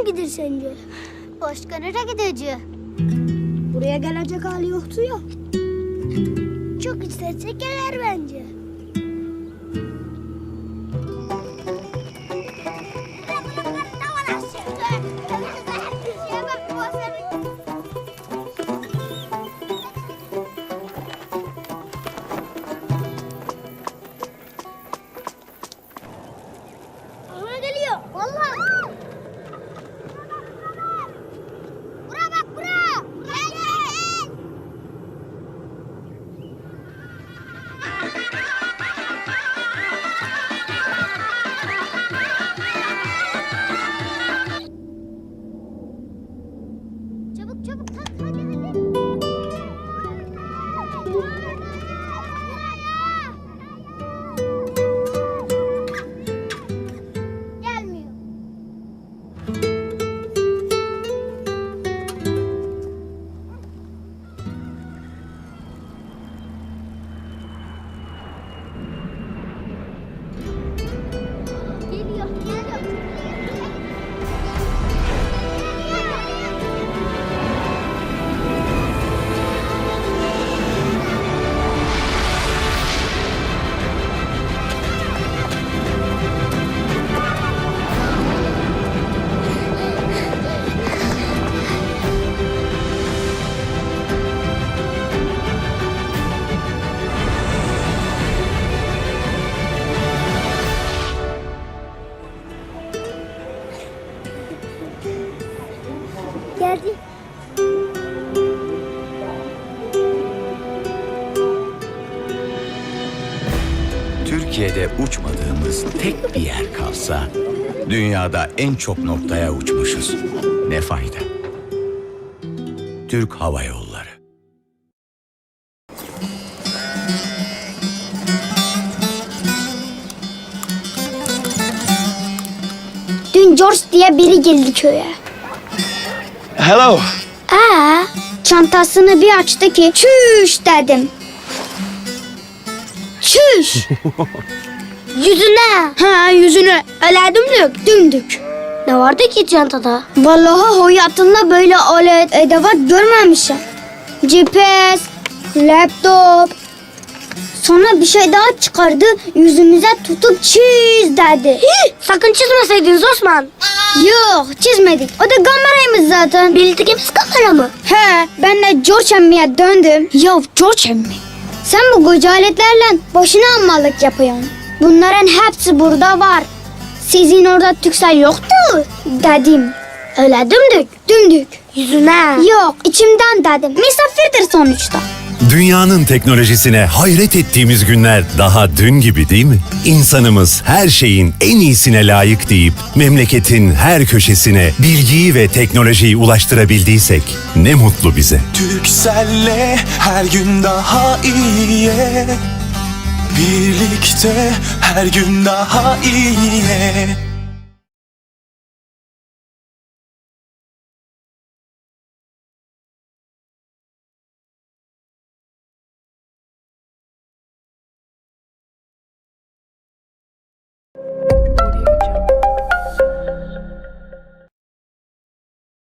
Mı gider sence? Başka nereye gideceğiz? Buraya gelecek hali yoktu ya. Çok istese gelir bence. Geldi. Türkiye'de uçmadığımız tek bir yer kalsa dünyada en çok noktaya uçmuşuz. Ne fayda? Türk Hava Yolları. Dün George diye biri geldi köye. Hello. Aa, çantasını bir açtı ki çüş dedim. Çüş. yüzüne. Ha yüzüne. Öyle dümdük. Dümdük. Ne vardı ki çantada? Vallahi hayatımda böyle alet edevat görmemişim. GPS, laptop. Sonra bir şey daha çıkardı. Yüzümüze tutup çiz dedi. Sakın çizmeseydiniz Osman. Yok çizmedik. O da kameraymış zaten. Bildiğimiz kamera mı? He ben de George emmiye döndüm. Ya George emmi. Sen bu koca aletlerle boşuna ammalık yapıyorsun. Bunların hepsi burada var. Sizin orada tüksel yoktu dedim. Öyle dümdük. Dümdük. Yüzüne. Yok içimden dedim. Misafirdir sonuçta. Dünyanın teknolojisine hayret ettiğimiz günler daha dün gibi değil mi? İnsanımız her şeyin en iyisine layık deyip memleketin her köşesine bilgiyi ve teknolojiyi ulaştırabildiysek ne mutlu bize. Türkcell'le her gün daha iyiye Birlikte her gün daha iyiye